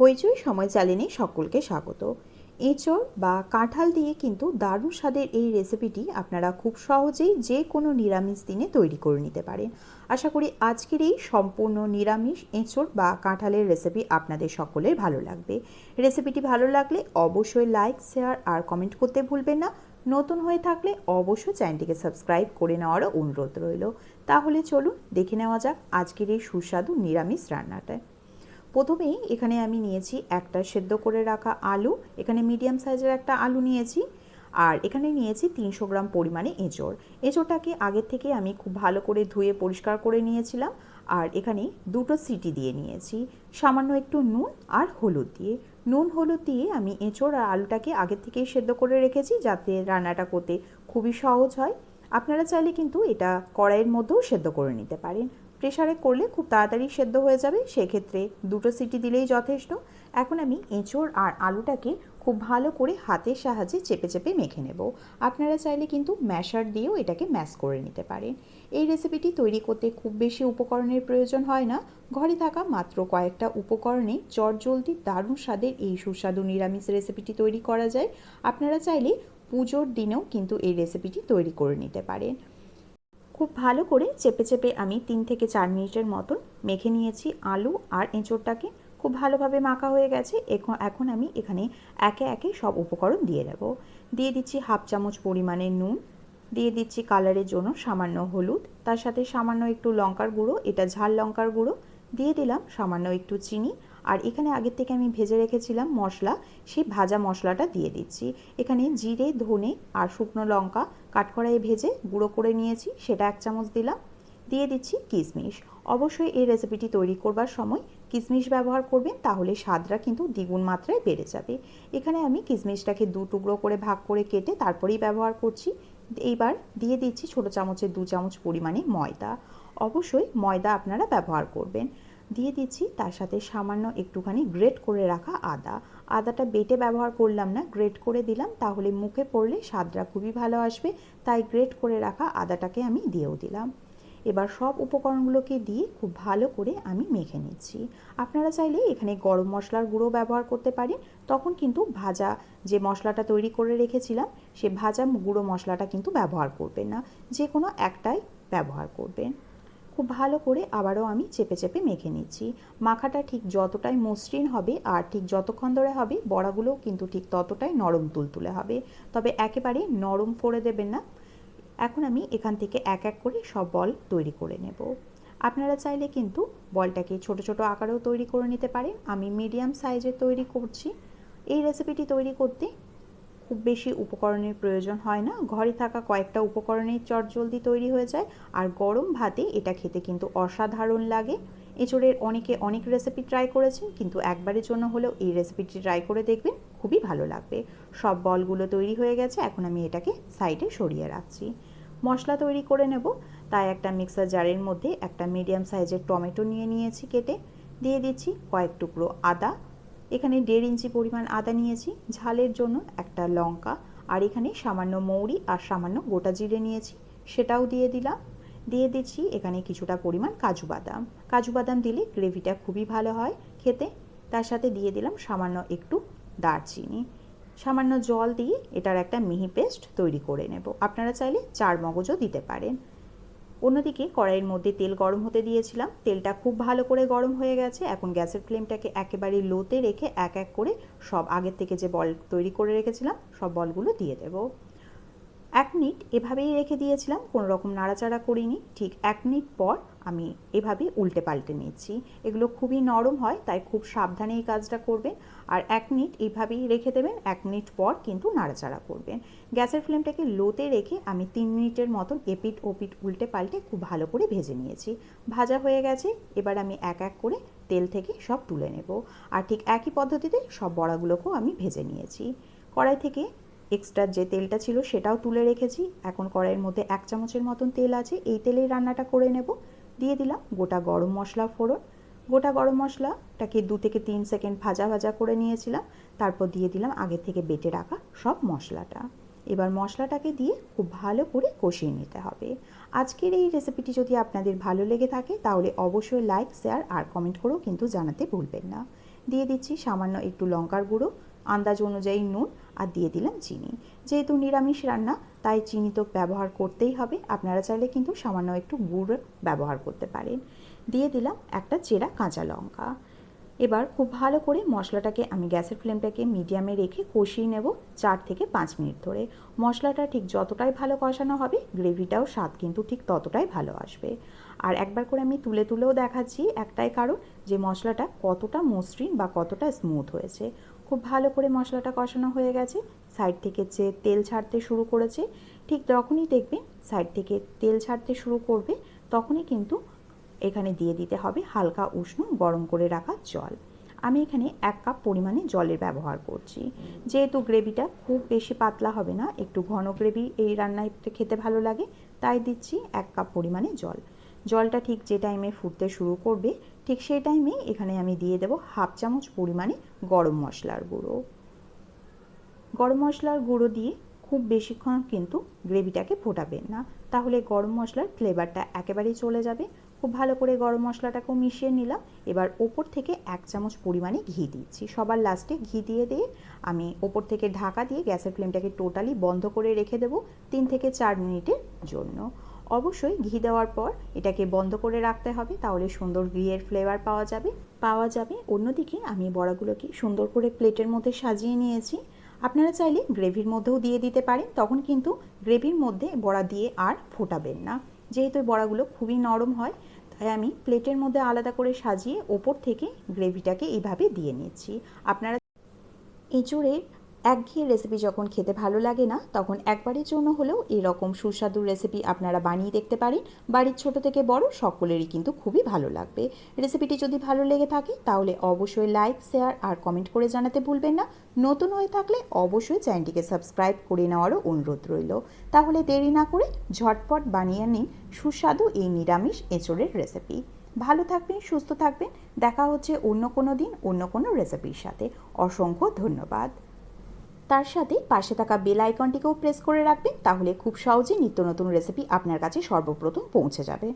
হইচই সময় চ্যানেলে সকলকে স্বাগত। এঁচড় বা কাঁঠাল দিয়ে কিন্তু দারুণ স্বাদের এই রেসিপিটি আপনারা খুব সহজেই যে কোনো নিরামিষ দিনে তৈরি করে নিতে পারেন। আশা করি আজকের এই সম্পূর্ণ নিরামিষ এঁচড় বা কাঁঠালের রেসিপি আপনাদের সকলের ভালো লাগবে। রেসিপিটি ভালো লাগলে অবশ্যই লাইক শেয়ার আর কমেন্ট করতে ভুলবেন না। নতুন হয়ে থাকলে অবশ্যই চ্যানেলটিকে সাবস্ক্রাইব করে নেওয়ারও অনুরোধ রইল। তাহলে চলুন দেখে নেওয়া যাক আজকের এই সুস্বাদু নিরামিষ রান্নাটা। প্রথমেই এখানে আমি নিয়েছি একটা সেদ্ধ করে রাখা আলু, এখানে মিডিয়াম সাইজের একটা আলু নিয়েছি, আর এখানে নিয়েছি তিনশো গ্রাম পরিমাণে এঁচড়। এঁচড়টাকে আগের থেকে আমি খুব ভালো করে ধুয়ে পরিষ্কার করে নিয়েছিলাম, আর এখানে দুটো সিটি দিয়ে নিয়েছি, সামান্য একটু নুন আর হলুদ দিয়ে। নুন, হলুদ দিয়ে আমি এঁচড় আর আলুটাকে আগের থেকেই সেদ্ধ করে রেখেছি যাতে রান্নাটা করতে খুবই সহজ হয়। আপনারা চাইলে কিন্তু এটা কড়াইয়ের মধ্যেও সেদ্ধ করে নিতে পারেন। প্রেশারে করলে খুব তাড়াতাড়ি সেদ্ধ হয়ে যাবে, সেক্ষেত্রে দুটো সিটি দিলেই যথেষ্ট। এখন আমি এঁচোড় আর আলুটাকে খুব ভালো করে হাতের সাহায্যে চেপে চেপে মেখে নেব। আপনারা চাইলে কিন্তু ম্যাশার দিয়েও এটাকে ম্যাশ করে নিতে পারেন। এই রেসিপিটি তৈরি করতে খুব বেশি উপকরণের প্রয়োজন হয় না। ঘরে থাকা মাত্র কয়েকটা উপকরণে চটজলদি দারুণ স্বাদের এই সুস্বাদু নিরামিষ রেসিপিটি তৈরি করা যায়। আপনারা চাইলে পুজোর দিনেও কিন্তু এই রেসিপিটি তৈরি করে নিতে পারেন। খুব ভালো করে চেপে চেপে আমি তিন থেকে চার মিনিটের মতন মেখে নিয়েছি আলু আর এঁচোড়টাকে। খুব ভালোভাবে মাখা হয়ে গেছে। এখন এখন আমি এখানে একে একে সব উপকরণ দিয়ে দেব। দিয়ে দিচ্ছি হাফ চামচ পরিমাণে নুন। দিয়ে দিচ্ছি কালারের জন্য সামান্য হলুদ। তার সাথে সামান্য একটু লঙ্কার গুঁড়ো, এটা ঝাল লঙ্কার গুঁড়ো। দিয়ে দিলাম সামান্য একটু চিনি। আর এখানে আগের থেকে আমি ভেজে রেখেছিলাম মশলা, সেই ভাজা মশলাটা দিয়ে দিচ্ছি। এখানে জিরে, ধনে আর শুকনো লঙ্কা কাঠকড়াইয়ে ভেজে গুঁড়ো করে নিয়েছি, সেটা এক চামচ দিলাম। দিয়ে দিচ্ছি কিশমিশ। অবশ্যই এই রেসিপিটি তৈরি করবার সময় কিশমিশ ব্যবহার করবেন, তাহলে স্বাদটা কিন্তু দ্বিগুণ মাত্রায় বেড়ে যাবে। এখানে আমি কিশমিশটাকে দু টুকরো করে ভাগ করে কেটে তারপরেই ব্যবহার করছি। এইবার দিয়ে দিচ্ছি ছোটো চামচের দু চামচ পরিমাণে ময়দা। অবশ্যই ময়দা আপনারা ব্যবহার করবেন। দিয়ে দিচ্ছি, তার সাথে সামান্য একটুখানি গ্রেট করে রাখা আদা। আদাটা বেটে ব্যবহার করলাম না গ্রেট করে দিলাম, তাহলে মুখে পড়লে স্বাদটা খুবই ভালো আসবে, তাই গ্রেট করে রাখা আদাটাকে আমি দিয়েও দিলাম। এবার সব উপকরণগুলোকে দিয়ে খুব ভালো করে আমি মেখে নিচ্ছি। আপনারা চাইলে এখানে গরম মশলার গুঁড়ো ব্যবহার করতে পারেন, তখন কিন্তু ভাজা যে মশলাটা তৈরি করে রেখেছিলাম, সে ভাজা গুঁড়ো মশলাটা কিন্তু ব্যবহার করবেন না যে কোনো একটাই ব্যবহার করবেন। খুব ভালো করে আবারও আমি চেপে চেপে মেখে নিচ্ছি। মাখাটা ঠিক যতটাই মসৃণ হবে আর ঠিক যতক্ষণ ধরে হবে, বড়াগুলোও কিন্তু ঠিক ততটাই নরম তুলতুলে হবে। তবে একেবারে নরম করে দেবেন না। এখন আমি এখান থেকে এক এক করে সব বল তৈরি করে নেব। আপনারা চাইলে কিন্তু বলটাকে ছোট ছোট আকারেও তৈরি করে নিতে পারেন। আমি মিডিয়াম সাইজের তৈরি করছি। এই রেসিপিটি তৈরি করতে খুব বেশি উপকরণের প্রয়োজন হয় না। ঘরে থাকা কয়েকটা উপকরণের চটজলদি তৈরি হয়ে যায়। আর গরম ভাতে এটা খেতে কিন্তু অসাধারণ লাগে। এঁচড়ের অনেকে অনেক রেসিপি ট্রাই করেছেন, কিন্তু একবারের জন্য হলেও এই রেসিপিটি ট্রাই করে দেখবেন, খুবই ভালো লাগবে। সব বলগুলো তৈরি হয়ে গেছে, এখন আমি এটাকে সাইডে সরিয়ে রাখছি। মশলা তৈরি করে নেব। তাই একটা মিক্সার জারের মধ্যে একটা মিডিয়াম সাইজের টমেটো নিয়ে নিয়েছি কেটে। দিয়ে দিচ্ছি কয়েক টুকরো আদা। এখানে দেড় ইঞ্চি পরিমাণ আদা নিয়েছি, ঝালের জন্য একটা লঙ্কা, আর এখানে সামান্য মৌরি আর সামান্য গোটা জিরে নিয়েছি, সেটাও দিয়ে দিলাম। দিয়ে দিচ্ছি এখানে কিছুটা পরিমাণ কাজু বাদাম। কাজু বাদাম দিলে গ্রেভিটা খুবই ভালো হয় খেতে। তার সাথে দিয়ে দিলাম সামান্য একটু দারচিনি। সামান্য জল দিয়ে এটার একটা মিহি পেস্ট তৈরি করে নেব। আপনারা চাইলে চার মগজও দিতে পারেন। অন্যদিকে কড়াইয়ের মধ্যে তেল গরম হতে দিয়েছিলাম। তেলটা খুব ভালো করে গরম হয়ে গেছে। এখন গ্যাসের ফ্লেমটাকে একেবারে লোতে রেখে এক এক করে সব আগের থেকে যে বল তৈরি করে রেখেছিলাম, সব বলগুলো দিয়ে দেব। এক মিনিট এভাবেই রেখে দিয়েছিলাম। কোনো রকম নাড়াচাড়া করিনি। ঠিক এক মিনিট পর আমি এভাবে উল্টে পাল্টে নিচ্ছি এগুলো খুবই নরম হয়, তাই খুব সাবধানে এই কাজটা করবেন। আর এক মিনিট এইভাবেই রেখে দেবেন, এক মিনিট পর কিন্তু নাড়াচাড়া করবেন। গ্যাসের ফ্লেমটাকে লোতে রেখে আমি তিন মিনিটের মতন এপিট ওপিট উল্টে পাল্টে খুব ভালো করে ভেজে নিয়েছি। ভাজা হয়ে গেছে, এবার আমি এক এক করে তেল থেকে সব তুলে নেব। আর ঠিক একই পদ্ধতিতে সব বড়াগুলোকেও আমি ভেজে নিয়েছি। কড়াই থেকে এক্সট্রা যে তেলটা ছিল সেটাও তুলে রেখেছি। এখন কড়াইয়ের মধ্যে এক চামচের মতন তেল আছে, এই তেলেই রান্নাটা করে নেব। দিয়ে দিলাম গোটা গরম মশলা ফোড়ন। গোটা গরম মশলাটাকে দু থেকে তিন সেকেন্ড ভাজা ভাজা করে নিয়েছিলাম। তারপর দিয়ে দিলাম আগে থেকে বেটে রাখা সব মশলাটা। এবার মশলাটাকে দিয়ে খুব ভালো করে কষিয়ে নিতে হবে। আজকের এই রেসিপিটি যদি আপনাদের ভালো লেগে থাকে, তাহলে অবশ্যই লাইক শেয়ার আর কমেন্ট করেও কিন্তু জানাতে ভুলবেন না। দিয়ে দিচ্ছি সামান্য একটু লঙ্কার গুঁড়ো, আন্দাজ অনুযায়ী নুন আর দিয়ে দিলাম চিনি। যেহেতু নিরামিষ রান্না, তাই চিনি তো ব্যবহার করতেই হবে। আপনারা চাইলে কিন্তু সামান্য একটু গুড় ব্যবহার করতে পারেন। দিয়ে দিলাম একটা চেরা কাঁচা লঙ্কা। এবার খুব ভালো করে মশলাটাকে আমি গ্যাসের ফ্লেমটাকে মিডিয়ামে রেখে কষিয়ে নেব চার থেকে পাঁচ মিনিট ধরে। মশলাটা ঠিক যতটাই ভালো কষানো হবে, গ্রেভিটাও স্বাদ কিন্তু ঠিক ততটাই ভালো আসবে। আর একবার করে আমি তুলে তুলেও দেখাচ্ছি একটাই কারণ, যে মশলাটা কতটা মসৃণ বা কতটা স্মুথ হয়েছে। খুব ভালো করে মশলাটা কষানো হয়ে গেছে। সাইড থেকে যে তেল ছাড়তে শুরু করেছে, ঠিক তখনই দেখবে সাইড থেকে তেল ছাড়তে শুরু করবে, তখনই কিন্তু এখানে দিয়ে দিতে হবে হালকা উষ্ণ গরম করে রাখা জল। আমি এখানে এক কাপ পরিমাণে জলের ব্যবহার করছি। যেহেতু গ্রেভিটা খুব বেশি পাতলা হবে না, একটু ঘন গ্রেভি এই রান্নায় খেতে ভালো লাগে, তাই দিচ্ছি এক কাপ পরিমাণে জল। জলটা ঠিক যে টাইমে ফুটতে শুরু করবে ঠিক সেই টাইমে এখানে আমি দিয়ে দেব হাফ চামচ পরিমাণে গরম মশলার গুঁড়ো। গরম মশলার গুঁড়ো দিয়ে খুব বেশিক্ষণ কিন্তু গ্রেভিটাকে ফোটাবেন না। তাহলে গরম মশলার ফ্লেভারটা একেবারেই চলে যাবে। খুব ভালো করে গরম মশলাটাকেও মিশিয়ে নিলাম। এবার ওপর থেকে এক চামচ পরিমাণে ঘি দিচ্ছি। সবার লাস্টে ঘি দিয়ে দিয়ে আমি ওপর থেকে ঢাকা দিয়ে গ্যাসের ফ্লেমটাকে টোটালি বন্ধ করে রেখে দেবো তিন থেকে চার মিনিটের জন্য। অবশ্যই ঘি দেওয়ার পর এটাকে বন্ধ করে রাখতে হবে, তাহলে সুন্দর ঘিয়ের ফ্লেভার পাওয়া যাবে। পাওয়া যাবে। অন্যদিকে আমি বড়াগুলোকে সুন্দর করে প্লেটের মধ্যে সাজিয়ে নিয়েছি। আপনারা চাইলে গ্রেভির মধ্যেও দিয়ে দিতে পারেন, তখন কিন্তু গ্রেভির মধ্যে বড়া দিয়ে আর ফোটাবেন না। যেহেতু বড়াগুলো খুবই নরম হয়, তাই আমি প্লেটের মধ্যে আলাদা করে সাজিয়ে ওপর থেকে গ্রেভিটাকে এইভাবে দিয়ে নিচ্ছি। আপনারা এঁচুড়ের একঘেয়ে রেসিপি যখন খেতে ভালো লাগে না, তখন একবারের জন্য হলেও এরকম সুস্বাদু রেসিপি আপনারা বানিয়ে দেখতে পারেন। বাড়ির ছোট থেকে বড় সকলেরই কিন্তু খুবই ভালো লাগবে। রেসিপিটি যদি ভালো লেগে থাকে, তাহলে অবশ্যই লাইক শেয়ার আর কমেন্ট করে জানাতে ভুলবেন না। নতুন হয়ে থাকলে অবশ্যই চ্যানেলটিকে সাবস্ক্রাইব করে নেওয়ারও অনুরোধ রইল। তাহলে দেরি না করে ঝটপট বানিয়ে নিন সুস্বাদু এই নিরামিষ এঁচড়ের রেসিপি ভালো থাকবেন, সুস্থ থাকবেন। দেখা হচ্ছে অন্য কোনো দিন, অন্য কোনো রেসিপির সাথে। অসংখ্য ধন্যবাদ। তার সাথে পাশে থাকা বেল আইকনটিকেও প্রেস করে রাখবেন, তাহলে খুব সহজেই নিত্য নতুন রেসিপি আপনার কাছে সর্বপ্রথম পৌঁছে যাবে।